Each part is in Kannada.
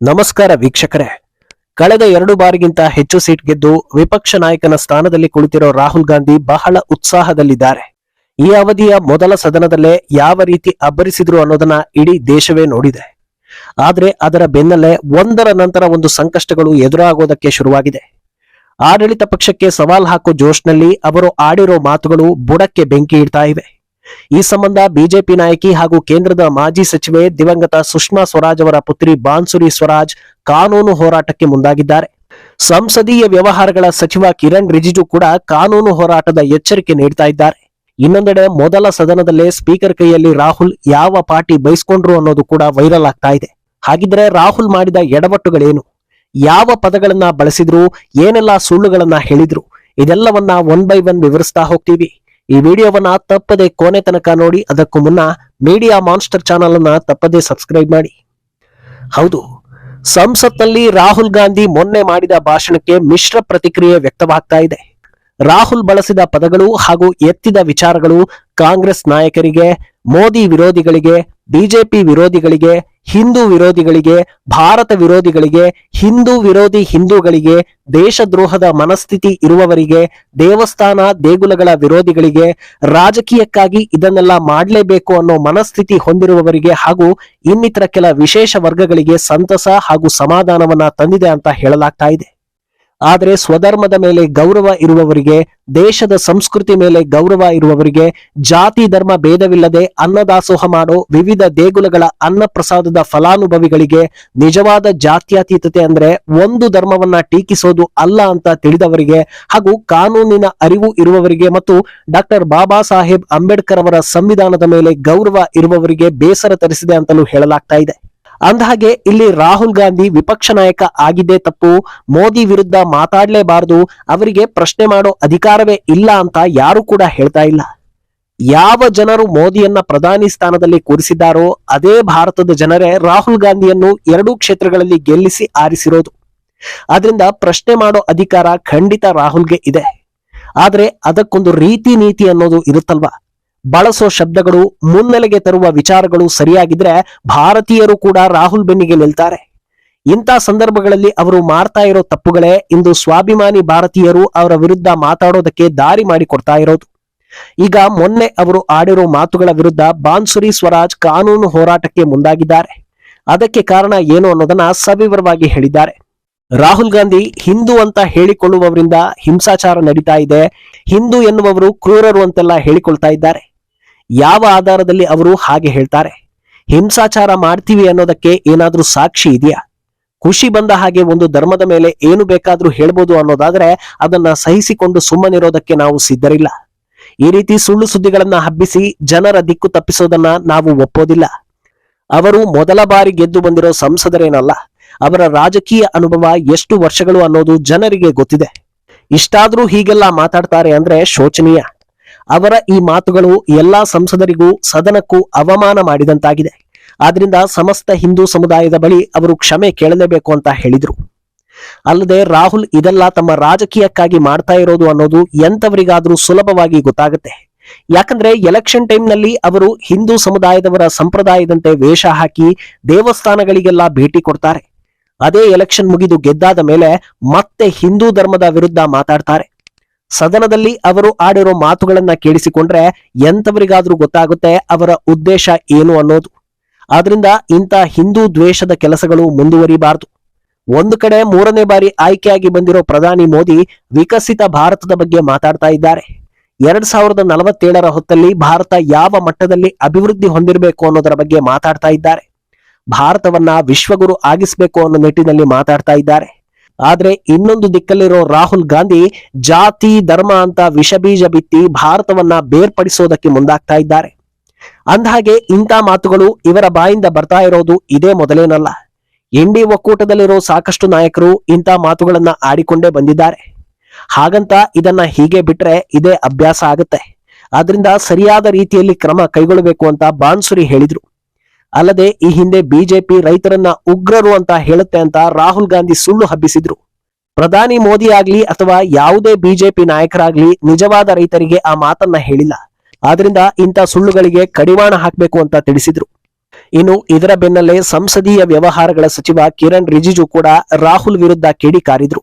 ನಮಸ್ಕಾರ ವೀಕ್ಷಕರೇ. ಕಳೆದ ಎರಡು ಬಾರಿಗಿಂತ ಹೆಚ್ಚು ಸೀಟ್ ಗೆದ್ದು ವಿಪಕ್ಷ ನಾಯಕನ ಸ್ಥಾನದಲ್ಲಿ ಕುಳಿತಿರೋ ರಾಹುಲ್ ಗಾಂಧಿ ಬಹಳ ಉತ್ಸಾಹದಲ್ಲಿದ್ದಾರೆ. ಈ ಅವಧಿಯ ಮೊದಲ ಸದನದಲ್ಲೇ ಯಾವ ರೀತಿ ಅಬ್ಬರಿಸಿದ್ರು ಅನ್ನೋದನ್ನ ಇಡೀ ದೇಶವೇ ನೋಡಿದೆ. ಆದ್ರೆ ಅದರ ಬೆನ್ನಲ್ಲೇ ಒಂದರ ನಂತರ ಒಂದು ಸಂಕಷ್ಟಗಳು ಎದುರಾಗೋದಕ್ಕೆ ಶುರುವಾಗಿದೆ. ಆಡಳಿತ ಪಕ್ಷಕ್ಕೆ ಸವಾಲ್ ಹಾಕೋ ಜೋಶ್ನಲ್ಲಿ ಅವರು ಆಡಿರೋ ಮಾತುಗಳು ಬುಡಕ್ಕೆ ಬೆಂಕಿ ಇಡ್ತಾ ಇವೆ. ಈ ಸಂಬಂಧ ಬಿಜೆಪಿ ನಾಯಕಿ ಹಾಗೂ ಕೇಂದ್ರದ ಮಾಜಿ ಸಚಿವೆ ದಿವಂಗತ ಸುಷ್ಮಾ ಸ್ವರಾಜ್ ಅವರ ಪುತ್ರಿ ಬಾನ್ಸುರಿ ಸ್ವರಾಜ್ ಕಾನೂನು ಹೋರಾಟಕ್ಕೆ ಮುಂದಾಗಿದ್ದಾರೆ. ಸಂಸದೀಯ ವ್ಯವಹಾರಗಳ ಸಚಿವ ಕಿರಣ್ ರಿಜಿಜು ಕೂಡ ಕಾನೂನು ಹೋರಾಟದ ಎಚ್ಚರಿಕೆ ನೀಡ್ತಾ ಇದ್ದಾರೆ. ಇನ್ನೊಂದೆಡೆ ಮೊದಲ ಸದನದಲ್ಲೇ ಸ್ಪೀಕರ್ ಕೈಯಲ್ಲಿ ರಾಹುಲ್ ಯಾವ ಪಾರ್ಟಿ ಬಯಸ್ಕೊಂಡ್ರು ಅನ್ನೋದು ಕೂಡ ವೈರಲ್ ಆಗ್ತಾ ಇದೆ. ಹಾಗಿದ್ರೆ ರಾಹುಲ್ ಮಾಡಿದ ಎಡವಟ್ಟುಗಳೇನು? ಯಾವ ಪದಗಳನ್ನ ಬಳಸಿದ್ರು? ಏನೆಲ್ಲ ಸುಳ್ಳುಗಳನ್ನ ಹೇಳಿದ್ರು? ಇದೆಲ್ಲವನ್ನ ಒನ್ ಬೈ ಒನ್ ವಿವರಿಸ್ತಾ ಹೋಗ್ತೀವಿ. ಈ ವಿಡಿಯೋವನ್ನ ತಪ್ಪದೆ ಕೊನೆ ತನಕ ನೋಡಿ, ಅದಕ್ಕೂ ಮುನ್ನ ಮೀಡಿಯಾ ಮಾನ್ಸ್ಟರ್ ಚಾನಲ್ ಅನ್ನ ತಪ್ಪದೆ ಸಬ್ಸ್ಕ್ರೈಬ್ ಮಾಡಿ. ಹೌದು, ಸಂಸತ್ನಲ್ಲಿ ರಾಹುಲ್ ಗಾಂಧಿ ಮೊನ್ನೆ ಮಾಡಿದ ಭಾಷಣಕ್ಕೆ ಮಿಶ್ರ ಪ್ರತಿಕ್ರಿಯೆ ವ್ಯಕ್ತವಾಗ್ತಾ ಇದೆ. ರಾಹುಲ್ ಬಳಸಿದ ಪದಗಳು ಹಾಗೂ ಎತ್ತಿದ ವಿಚಾರಗಳು ಕಾಂಗ್ರೆಸ್ ನಾಯಕರಿಗೆ, ಮೋದಿ ವಿರೋಧಿಗಳಿಗೆ, ಬಿಜೆಪಿ ವಿರೋಧಿಗಳಿಗೆ, ಹಿಂದೂ ವಿರೋಧಿಗಳಿಗೆ, ಭಾರತ ವಿರೋಧಿಗಳಿಗೆ, ಹಿಂದೂ ವಿರೋಧಿ ಹಿಂದೂಗಳಿಗೆ, ದೇಶದ್ರೋಹದ ಮನಸ್ಥಿತಿ ಇರುವವರಿಗೆ, ದೇವಸ್ಥಾನ ದೇಗುಲಗಳ ವಿರೋಧಿಗಳಿಗೆ, ರಾಜಕೀಯಕ್ಕಾಗಿ ಇದನ್ನೆಲ್ಲ ಮಾಡಲೇಬೇಕು ಅನ್ನೋ ಮನಸ್ಥಿತಿ ಹೊಂದಿರುವವರಿಗೆ ಹಾಗೂ ಇನ್ನಿತರ ಕೆಲ ವಿಶೇಷ ವರ್ಗಗಳಿಗೆ ಸಂತಸ ಹಾಗೂ ಸಮಾಧಾನವನ್ನ ತಂದಿದೆ ಅಂತ ಹೇಳಲಾಗ್ತಾ ಇದೆ. ಆದರೆ ಸ್ವಧರ್ಮದ ಮೇಲೆ ಗೌರವ ಇರುವವರಿಗೆ, ದೇಶದ ಸಂಸ್ಕೃತಿ ಮೇಲೆ ಗೌರವ ಇರುವವರಿಗೆ ಜಾತಿ, ಧರ್ಮ ಭೇದವಿಲ್ಲದೆ ಅನ್ನದಾಸೋಹ ಮಾಡೋ ವಿವಿಧ ದೇಗುಲಗಳ ಅನ್ನ ಪ್ರಸಾದದ ಫಲಾನುಭವಿಗಳಿಗೆ ನಿಜವಾದ ಜಾತ್ಯತೀತತೆ ಅಂದ್ರೆ ಒಂದು ಧರ್ಮವನ್ನ ಟೀಕಿಸೋದು ಅಲ್ಲ ಅಂತ ತಿಳಿದವರಿಗೆ ಹಾಗೂ ಕಾನೂನಿನ ಅರಿವು ಇರುವವರಿಗೆ ಮತ್ತು ಡಾಕ್ಟರ್ ಬಾಬಾ ಸಾಹೇಬ್ ಅಂಬೇಡ್ಕರ್ ಅವರ ಸಂವಿಧಾನದ ಮೇಲೆ ಗೌರವ ಇರುವವರಿಗೆ ಬೇಸರ ತರಿಸಿದೆ ಅಂತಲೂ ಹೇಳಲಾಗ್ತಾ ಇದೆ. ಅಂದಹಾಗೆ, ಇಲ್ಲಿ ರಾಹುಲ್ ಗಾಂಧಿ ವಿಪಕ್ಷ ನಾಯಕ ಆಗಿದೆ ತಪ್ಪು, ಮೋದಿ ವಿರುದ್ಧ ಮಾತಾಡಲೇಬಾರದು, ಅವರಿಗೆ ಪ್ರಶ್ನೆ ಮಾಡೋ ಅಧಿಕಾರವೇ ಇಲ್ಲ ಅಂತ ಯಾರು ಕೂಡ ಹೇಳ್ತಾ ಇಲ್ಲ. ಯಾವ ಜನರು ಮೋದಿಯನ್ನ ಪ್ರಧಾನಿ ಸ್ಥಾನದಲ್ಲಿ ಕೂರಿಸಿದ್ದಾರೋ, ಅದೇ ಭಾರತದ ಜನರೇ ರಾಹುಲ್ ಗಾಂಧಿಯನ್ನು ಎರಡೂ ಕ್ಷೇತ್ರಗಳಲ್ಲಿ ಗೆಲ್ಲಿಸಿ ಆರಿಸಿರೋದು. ಆದ್ರಿಂದ ಪ್ರಶ್ನೆ ಮಾಡೋ ಅಧಿಕಾರ ಖಂಡಿತ ರಾಹುಲ್ಗೆ ಇದೆ. ಆದ್ರೆ ಅದಕ್ಕೊಂದು ರೀತಿ ನೀತಿ ಅನ್ನೋದು ಇರುತ್ತಲ್ವಾ? ಬಳಸೋ ಶಬ್ದಗಳು ಮುನ್ನೆಲೆಗೆ ತರುವ ವಿಚಾರಗಳು ಸರಿಯಾಗಿದ್ರೆ ಭಾರತೀಯರು ಕೂಡ ರಾಹುಲ್ ಬೆನ್ನಿಗೆ ನಿಲ್ತಾರೆ. ಇಂಥ ಸಂದರ್ಭಗಳಲ್ಲಿ ಅವರು ಮಾಡ್ತಾ ಇರೋ ತಪ್ಪುಗಳೇ ಇಂದು ಸ್ವಾಭಿಮಾನಿ ಭಾರತೀಯರು ಅವರ ವಿರುದ್ಧ ಮಾತಾಡೋದಕ್ಕೆ ದಾರಿ ಮಾಡಿಕೊಡ್ತಾ ಇರೋದು. ಈಗ ಮೊನ್ನೆ ಅವರು ಆಡಿರೋ ಮಾತುಗಳ ವಿರುದ್ಧ ಬಾನ್ಸುರಿ ಸ್ವರಾಜ್ ಕಾನೂನು ಹೋರಾಟಕ್ಕೆ ಮುಂದಾಗಿದ್ದಾರೆ. ಅದಕ್ಕೆ ಕಾರಣ ಏನು ಅನ್ನೋದನ್ನ ಸವಿವರವಾಗಿ ಹೇಳಿದ್ದಾರೆ. ರಾಹುಲ್ ಗಾಂಧಿ ಹಿಂದೂ ಅಂತ ಹೇಳಿಕೊಳ್ಳುವವರಿಂದ ಹಿಂಸಾಚಾರ ನಡೀತಾ ಇದೆ. ಹಿಂದೂ ಎನ್ನುವವರು ಕ್ರೂರರು ಅಂತೆಲ್ಲ ಹೇಳಿಕೊಳ್ತಾ ಇದ್ದಾರೆ. ಯಾವ ಆಧಾರದಲ್ಲಿ ಅವರು ಹಾಗೆ ಹೇಳ್ತಾರೆ? ಹಿಂಸಾಚಾರ ಮಾಡ್ತೀವಿ ಅನ್ನೋದಕ್ಕೆ ಏನಾದ್ರೂ ಸಾಕ್ಷಿ ಇದೆಯಾ? ಖುಷಿ ಬಂದ ಹಾಗೆ ಒಂದು ಧರ್ಮದ ಮೇಲೆ ಏನು ಬೇಕಾದ್ರೂ ಹೇಳ್ಬೋದು ಅನ್ನೋದಾದ್ರೆ ಅದನ್ನ ಸಹಿಸಿಕೊಂಡು ಸುಮ್ಮನಿರೋದಕ್ಕೆ ನಾವು ಸಿದ್ಧರಿಲ್ಲ. ಈ ರೀತಿ ಸುಳ್ಳು ಸುದ್ದಿಗಳನ್ನ ಹಬ್ಬಿಸಿ ಜನರ ದಿಕ್ಕು ತಪ್ಪಿಸೋದನ್ನ ನಾವು ಒಪ್ಪೋದಿಲ್ಲ. ಅವರು ಮೊದಲ ಬಾರಿ ಗೆದ್ದು ಬಂದಿರೋ ಸಂಸದರೇನಲ್ಲ. ಅವರ ರಾಜಕೀಯ ಅನುಭವ ಎಷ್ಟು ವರ್ಷಗಳು ಅನ್ನೋದು ಜನರಿಗೆ ಗೊತ್ತಿದೆ. ಇಷ್ಟಾದ್ರೂ ಹೀಗೆಲ್ಲ ಮಾತಾಡ್ತಾರೆ ಅಂದ್ರೆ ಶೋಚನೀಯ. ಅವರ ಈ ಮಾತುಗಳು ಎಲ್ಲಾ ಸಂಸದರಿಗೂ ಸದನಕ್ಕೂ ಅವಮಾನ ಮಾಡಿದಂತಾಗಿದೆ. ಆದ್ರಿಂದ ಸಮಸ್ತ ಹಿಂದೂ ಸಮುದಾಯದ ಬಳಿ ಅವರು ಕ್ಷಮೆ ಕೇಳಲೇಬೇಕು ಅಂತ ಹೇಳಿದ್ರು. ಅಲ್ಲದೆ ರಾಹುಲ್ ಇದೆಲ್ಲ ತಮ್ಮ ರಾಜಕೀಯಕ್ಕಾಗಿ ಮಾಡ್ತಾ ಇರೋದು ಅನ್ನೋದು ಎಂತವರಿಗಾದ್ರೂ ಸುಲಭವಾಗಿ ಗೊತ್ತಾಗುತ್ತೆ. ಯಾಕಂದ್ರೆ ಎಲೆಕ್ಷನ್ ಟೈಮ್ನಲ್ಲಿ ಅವರು ಹಿಂದೂ ಸಮುದಾಯದವರ ಸಂಪ್ರದಾಯದಂತೆ ವೇಷ ಹಾಕಿ ದೇವಸ್ಥಾನಗಳಿಗೆಲ್ಲ ಭೇಟಿ ಕೊಡ್ತಾರೆ. ಅದೇ ಎಲೆಕ್ಷನ್ ಮುಗಿದು ಗೆದ್ದಾದ ಮೇಲೆ ಮತ್ತೆ ಹಿಂದೂ ಧರ್ಮದ ವಿರುದ್ಧ ಮಾತಾಡ್ತಾರೆ. ಸದನದಲ್ಲಿ ಅವರು ಆಡಿರೋ ಮಾತುಗಳನ್ನ ಕೇಳಿಸಿಕೊಂಡ್ರೆ ಎಂಥವರಿಗಾದ್ರೂ ಗೊತ್ತಾಗುತ್ತೆ ಅವರ ಉದ್ದೇಶ ಏನು ಅನ್ನೋದು. ಆದ್ರಿಂದ ಇಂಥ ಹಿಂದೂ ದ್ವೇಷದ ಕೆಲಸಗಳು ಮುಂದುವರಿಬಾರದು. ಒಂದು ಕಡೆ ಮೂರನೇ ಬಾರಿ ಆಯ್ಕೆಯಾಗಿ ಬಂದಿರೋ ಪ್ರಧಾನಿ ಮೋದಿ ವಿಕಸಿತ ಭಾರತದ ಬಗ್ಗೆ ಮಾತಾಡ್ತಾ ಇದ್ದಾರೆ. ಎರಡ್ ಸಾವಿರದ ನಲವತ್ತೇಳರ ಹೊತ್ತಲ್ಲಿ ಭಾರತ ಯಾವ ಮಟ್ಟದಲ್ಲಿ ಅಭಿವೃದ್ಧಿ ಹೊಂದಿರಬೇಕು ಅನ್ನೋದರ ಬಗ್ಗೆ ಮಾತಾಡ್ತಾ ಇದ್ದಾರೆ. ಭಾರತವನ್ನ ವಿಶ್ವಗುರು ಆಗಿಸಬೇಕು ಅನ್ನೋ ನಿಟ್ಟಿನಲ್ಲಿ ಮಾತಾಡ್ತಾ ಇದ್ದಾರೆ. ಆದ್ರೆ ಇನ್ನೊಂದು ದಿಕ್ಕಲ್ಲಿರೋ ರಾಹುಲ್ ಗಾಂಧಿ ಜಾತಿ, ಧರ್ಮ ಅಂತ ವಿಷಬೀಜ ಬಿತ್ತಿ ಭಾರತವನ್ನ ಬೇರ್ಪಡಿಸೋದಕ್ಕೆ ಮುಂದಾಗ್ತಾ ಇದ್ದಾರೆ. ಅಂದಹಾಗೆ ಇಂಥ ಮಾತುಗಳು ಇವರ ಬಾಯಿಂದ ಬರ್ತಾ ಇರೋದು ಇದೇ ಮೊದಲೇನಲ್ಲ. ಇಂಡಿ ಒಕ್ಕೂಟದಲ್ಲಿರೋ ಸಾಕಷ್ಟು ನಾಯಕರು ಇಂಥ ಮಾತುಗಳನ್ನ ಆಡಿಕೊಂಡೇ ಬಂದಿದ್ದಾರೆ. ಹಾಗಂತ ಇದನ್ನ ಹೀಗೆ ಬಿಟ್ರೆ ಇದೇ ಅಭ್ಯಾಸ ಆಗುತ್ತೆ. ಆದ್ರಿಂದ ಸರಿಯಾದ ರೀತಿಯಲ್ಲಿ ಕ್ರಮ ಕೈಗೊಳ್ಳಬೇಕು ಅಂತ ಬಾನ್ಸುರಿ ಹೇಳಿದ್ರು. ಅಲ್ಲದೆ ಈ ಹಿಂದೆ ಬಿಜೆಪಿ ರೈತರನ್ನ ಉಗ್ರರು ಅಂತ ಹೇಳುತ್ತೆ ಅಂತ ರಾಹುಲ್ ಗಾಂಧಿ ಸುಳ್ಳು ಹಬ್ಬಿಸಿದ್ರು. ಪ್ರಧಾನಿ ಮೋದಿ ಆಗ್ಲಿ ಅಥವಾ ಯಾವುದೇ ಬಿಜೆಪಿ ನಾಯಕರಾಗ್ಲಿ ನಿಜವಾದ ರೈತರಿಗೆ ಆ ಮಾತನ್ನ ಹೇಳಿಲ್ಲ. ಆದ್ರಿಂದ ಇಂಥ ಸುಳ್ಳುಗಳಿಗೆ ಕಡಿವಾಣ ಹಾಕಬೇಕು ಅಂತ ತಿಳಿಸಿದ್ರು. ಇನ್ನು ಇದರ ಬೆನ್ನಲ್ಲೇ ಸಂಸದೀಯ ವ್ಯವಹಾರಗಳ ಸಚಿವ ಕಿರಣ್ ರಿಜಿಜು ಕೂಡ ರಾಹುಲ್ ವಿರುದ್ಧ ಕಿಡಿಕಾರಿದ್ರು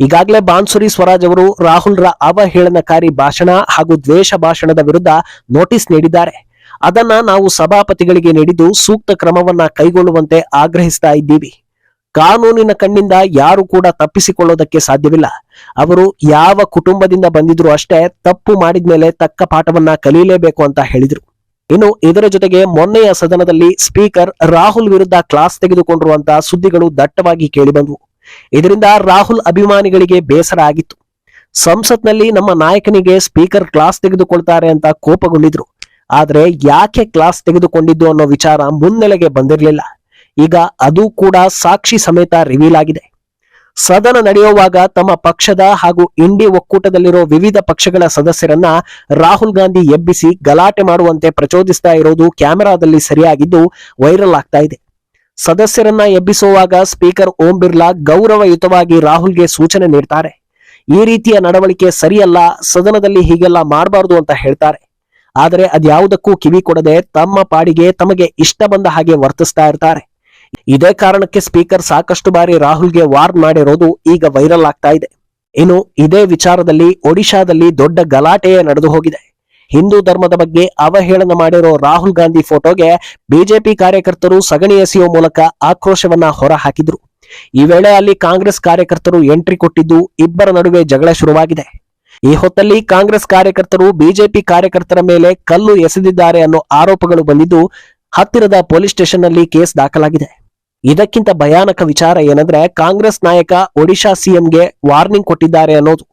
ಈಗಾಗಲೇ ಬಾನ್ಸುರಿ ಸ್ವರಾಜ್ ಅವರು ರಾಹುಲ್ರ ಅವಹೇಳನಕಾರಿ ಭಾಷಣ ಹಾಗೂ ದ್ವೇಷ ಭಾಷಣದ ವಿರುದ್ಧ ನೋಟಿಸ್ ನೀಡಿದ್ದಾರೆ. ಅದನ್ನ ನಾವು ಸಭಾಪತಿಗಳಿಗೆ ನೀಡಿದ್ದು ಸೂಕ್ತ ಕ್ರಮವನ್ನ ಕೈಗೊಳ್ಳುವಂತೆ ಆಗ್ರಹಿಸ್ತಾ ಇದ್ದೀವಿ. ಕಾನೂನಿನ ಕಣ್ಣಿಂದ ಯಾರು ಕೂಡ ತಪ್ಪಿಸಿಕೊಳ್ಳೋದಕ್ಕೆ ಸಾಧ್ಯವಿಲ್ಲ. ಅವರು ಯಾವ ಕುಟುಂಬದಿಂದ ಬಂದಿದ್ರು ಅಷ್ಟೇ ತಪ್ಪು ಮಾಡಿದ್ಮೇಲೆ ತಕ್ಕ ಪಾಠವನ್ನ ಕಲಿಯಲೇಬೇಕು ಅಂತ ಹೇಳಿದ್ರು. ಇನ್ನು ಇದರ ಜೊತೆಗೆ ಮೊನ್ನೆಯ ಸದನದಲ್ಲಿ ಸ್ಪೀಕರ್ ರಾಹುಲ್ ವಿರುದ್ಧ ಕ್ಲಾಸ್ ತೆಗೆದುಕೊಂಡಿರುವಂತಹ ಸುದ್ದಿಗಳು ದಟ್ಟವಾಗಿ ಕೇಳಿಬಂದವು. ಇದರಿಂದ ರಾಹುಲ್ ಅಭಿಮಾನಿಗಳಿಗೆ ಬೇಸರ ಆಗಿತ್ತು. ಸಂಸತ್ನಲ್ಲಿ ನಮ್ಮ ನಾಯಕನಿಗೆ ಸ್ಪೀಕರ್ ಕ್ಲಾಸ್ ತೆಗೆದುಕೊಳ್ತಾರೆ ಅಂತ ಕೋಪಗೊಂಡಿದ್ರು. ಆದ್ರೆ ಯಾಕೆ ಕ್ಲಾಸ್ ತೆಗೆದುಕೊಂಡಿದ್ದು ಅನ್ನೋ ವಿಚಾರ ಮುನ್ನೆಲೆಗೆ ಬಂದಿರಲಿಲ್ಲ. ಈಗ ಅದು ಕೂಡ ಸಾಕ್ಷಿ ಸಮೇತ ರಿವೀಲ್ ಆಗಿದೆ. ಸದನ ನಡೆಯುವಾಗ ತಮ್ಮ ಪಕ್ಷದ ಹಾಗೂ ಇಂಡಿ ಒಕ್ಕೂಟದಲ್ಲಿರೋ ವಿವಿಧ ಪಕ್ಷಗಳ ಸದಸ್ಯರನ್ನ ರಾಹುಲ್ ಗಾಂಧಿ ಎಬ್ಬಿಸಿ ಗಲಾಟೆ ಮಾಡುವಂತೆ ಪ್ರಚೋದಿಸ್ತಾ ಇರೋದು ಕ್ಯಾಮೆರಾದಲ್ಲಿ ಸರಿಯಾಗಿದ್ದು ವೈರಲ್ ಆಗ್ತಾ ಇದೆ. ಸದಸ್ಯರನ್ನ ಎಬ್ಬಿಸುವಾಗ ಸ್ಪೀಕರ್ ಓಂ ಬಿರ್ಲಾ ಗೌರವಯುತವಾಗಿ ರಾಹುಲ್ಗೆ ಸೂಚನೆ ನೀಡ್ತಾರೆ. ಈ ರೀತಿಯ ನಡವಳಿಕೆ ಸರಿಯಲ್ಲ, ಸದನದಲ್ಲಿ ಹೀಗೆಲ್ಲ ಮಾಡಬಾರದು ಅಂತ ಹೇಳ್ತಾರೆ. ಆದರೆ ಅದ್ಯಾವುದಕ್ಕೂ ಕಿವಿ ಕೊಡದೆ ತಮ್ಮ ಪಾಡಿಗೆ ತಮಗೆ ಇಷ್ಟ ಬಂದ ಹಾಗೆ ವರ್ತಿಸ್ತಾ ಇರ್ತಾರೆ. ಇದೇ ಕಾರಣಕ್ಕೆ ಸ್ಪೀಕರ್ ಸಾಕಷ್ಟು ಬಾರಿ ರಾಹುಲ್ಗೆ ವಾರ್ನ್ ಮಾಡಿರೋದು ಈಗ ವೈರಲ್ ಆಗ್ತಾ ಇದೆ. ಇನ್ನು ಇದೇ ವಿಚಾರದಲ್ಲಿ ಒಡಿಶಾದಲ್ಲಿ ದೊಡ್ಡ ಗಲಾಟೆಯೇ ನಡೆದು ಹೋಗಿದೆ. ಹಿಂದೂ ಧರ್ಮದ ಬಗ್ಗೆ ಅವಹೇಳನ ಮಾಡಿರೋ ರಾಹುಲ್ ಗಾಂಧಿ ಫೋಟೋಗೆ ಬಿಜೆಪಿ ಕಾರ್ಯಕರ್ತರು ಸಗಣಿ ಎಸೆಯುವ ಮೂಲಕ ಆಕ್ರೋಶವನ್ನ ಹೊರಹಾಕಿದ್ರು. ಈ ವೇಳೆ ಅಲ್ಲಿ ಕಾಂಗ್ರೆಸ್ ಕಾರ್ಯಕರ್ತರು ಎಂಟ್ರಿ ಕೊಟ್ಟಿದ್ದು ಇಬ್ಬರ ನಡುವೆ ಜಗಳ ಶುರುವಾಗಿದೆ. ಈ ಹೊತ್ತಲ್ಲಿ ಕಾಂಗ್ರೆಸ್ ಕಾರ್ಯಕರ್ತರು ಬಿಜೆಪಿ ಕಾರ್ಯಕರ್ತರ ಮೇಲೆ ಕಲ್ಲು ಎಸೆದಿದ್ದಾರೆ ಅನ್ನೋ ಆರೋಪಗಳು ಬಂದಿದ್ದು, ಹತ್ತಿರದ ಪೊಲೀಸ್ ಸ್ಟೇಷನ್ನಲ್ಲಿ ಕೇಸ್ ದಾಖಲಾಗಿದೆ. ಇದಕ್ಕಿಂತ ಭಯಾನಕ ವಿಚಾರ ಏನಂದ್ರೆ, ಕಾಂಗ್ರೆಸ್ ನಾಯಕ ಒಡಿಶಾ ಸಿಎಂಗೆ ವಾರ್ನಿಂಗ್ ಕೊಟ್ಟಿದ್ದಾರೆ ಅನ್ನೋದು.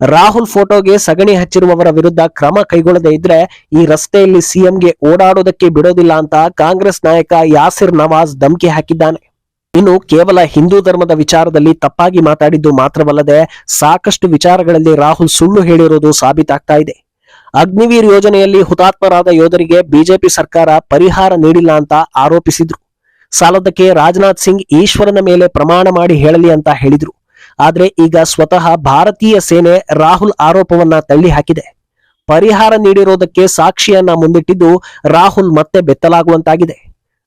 ರಾಹುಲ್ ಫೋಟೋಗೆ ಸಗಣಿ ಹಚ್ಚಿರುವವರ ವಿರುದ್ಧ ಕ್ರಮ ಕೈಗೊಳ್ಳದೇ ಇದ್ರೆ, ಈ ರಸ್ತೆಯಲ್ಲಿ ಸಿಎಂಗೆ ಓಡಾಡೋದಕ್ಕೆ ಬಿಡೋದಿಲ್ಲ ಅಂತ ಕಾಂಗ್ರೆಸ್ ನಾಯಕ ಯಾಸಿರ್ ನವಾಜ್ ಧಮಕಿ ಹಾಕಿದ್ದಾನೆ. ಇನ್ನು ಕೇವಲ ಹಿಂದೂ ಧರ್ಮದ ವಿಚಾರದಲ್ಲಿ ತಪ್ಪಾಗಿ ಮಾತಾಡಿದ್ದು ಮಾತ್ರವಲ್ಲದೆ ಸಾಕಷ್ಟು ವಿಚಾರಗಳಲ್ಲಿ ರಾಹುಲ್ ಸುಳ್ಳು ಹೇಳಿರುವುದು ಸಾಬೀತಾಗ್ತಾ ಇದೆ. ಅಗ್ನಿವೀರ್ ಯೋಜನೆಯಲ್ಲಿ ಹುತಾತ್ಮರಾದ ಯೋಧರಿಗೆ ಬಿಜೆಪಿ ಸರ್ಕಾರ ಪರಿಹಾರ ನೀಡಿಲ್ಲ ಅಂತ ಆರೋಪಿಸಿದ್ರು. ಸಾಲದಕ್ಕೆ ರಾಜನಾಥ್ ಸಿಂಗ್ ಈಶ್ವರನ ಮೇಲೆ ಪ್ರಮಾಣ ಮಾಡಿ ಹೇಳಲಿ ಅಂತ ಹೇಳಿದ್ರು. ಆದ್ರೆ ಈಗ ಸ್ವತಃ ಭಾರತೀಯ ಸೇನೆ ರಾಹುಲ್ ಆರೋಪವನ್ನ ತಳ್ಳಿ ಹಾಕಿದೆ ಪರಿಹಾರ ನೀಡಿರೋದಕ್ಕೆ ಸಾಕ್ಷಿಯನ್ನ ಮುಂದಿಟ್ಟಿದ್ದು ರಾಹುಲ್ ಮತ್ತೆ ಬೆತ್ತಲಾಗುವಂತಾಗಿದೆ.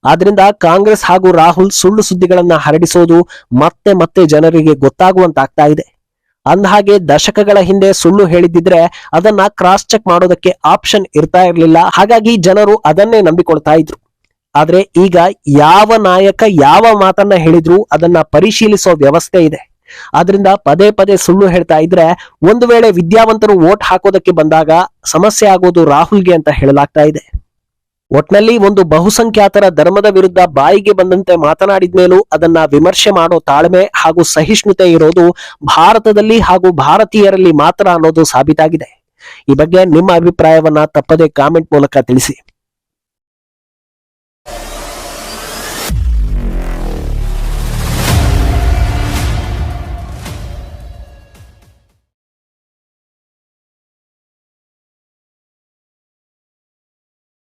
ಆದ್ರಿಂದ ಕಾಂಗ್ರೆಸ್ ಹಾಗೂ ರಾಹುಲ್ ಸುಳ್ಳು ಸುದ್ದಿಗಳನ್ನ ಹರಡಿಸೋದು ಮತ್ತೆ ಮತ್ತೆ ಜನರಿಗೆ ಗೊತ್ತಾಗುವಂತಾಗ್ತಾ ಇದೆ. ಅಂದಹಾಗೆ ದಶಕಗಳ ಹಿಂದೆ ಸುಳ್ಳು ಹೇಳಿದ್ದಿದ್ರೆ ಅದನ್ನ ಕ್ರಾಸ್ ಚೆಕ್ ಮಾಡೋದಕ್ಕೆ ಆಪ್ಷನ್ ಇರ್ತಾ ಇರಲಿಲ್ಲ. ಹಾಗಾಗಿ ಜನರು ಅದನ್ನೇ ನಂಬಿಕೊಳ್ತಾ ಇದ್ರು. ಆದ್ರೆ ಈಗ ಯಾವ ನಾಯಕ ಯಾವ ಮಾತನ್ನ ಹೇಳಿದ್ರು ಅದನ್ನ ಪರಿಶೀಲಿಸೋ ವ್ಯವಸ್ಥೆ ಇದೆ. ಆದ್ರಿಂದ ಪದೇ ಪದೇ ಸುಳ್ಳು ಹೇಳ್ತಾ ಇದ್ರೆ ಒಂದು ವೇಳೆ ವಿದ್ಯಾವಂತರು ವೋಟ್ ಹಾಕೋದಕ್ಕೆ ಬಂದಾಗ ಸಮಸ್ಯೆ ಆಗೋದು ರಾಹುಲ್ಗೆ ಅಂತ ಹೇಳಲಾಗ್ತಾ ಇದೆ. ಒಟ್ನಲ್ಲಿ ಒಂದು ಬಹುಸಂಖ್ಯಾತರ ಧರ್ಮದ ವಿರುದ್ಧ ಬಾಯಿಗೆ ಬಂದಂತೆ ಮಾತನಾಡಿದ್ಮೇಲೂ ಅದನ್ನ ವಿಮರ್ಶೆ ಮಾಡೋ ತಾಳ್ಮೆ ಹಾಗೂ ಸಹಿಷ್ಣುತೆ ಇರೋದು ಭಾರತದಲ್ಲಿ ಹಾಗೂ ಭಾರತೀಯರಲ್ಲಿ ಮಾತ್ರ ಅನ್ನೋದು ಸಾಬೀತಾಗಿದೆ. ಈ ಬಗ್ಗೆ ನಿಮ್ಮ ಅಭಿಪ್ರಾಯವನ್ನ ತಪ್ಪದೆ ಕಾಮೆಂಟ್ ಮೂಲಕ ತಿಳಿಸಿ.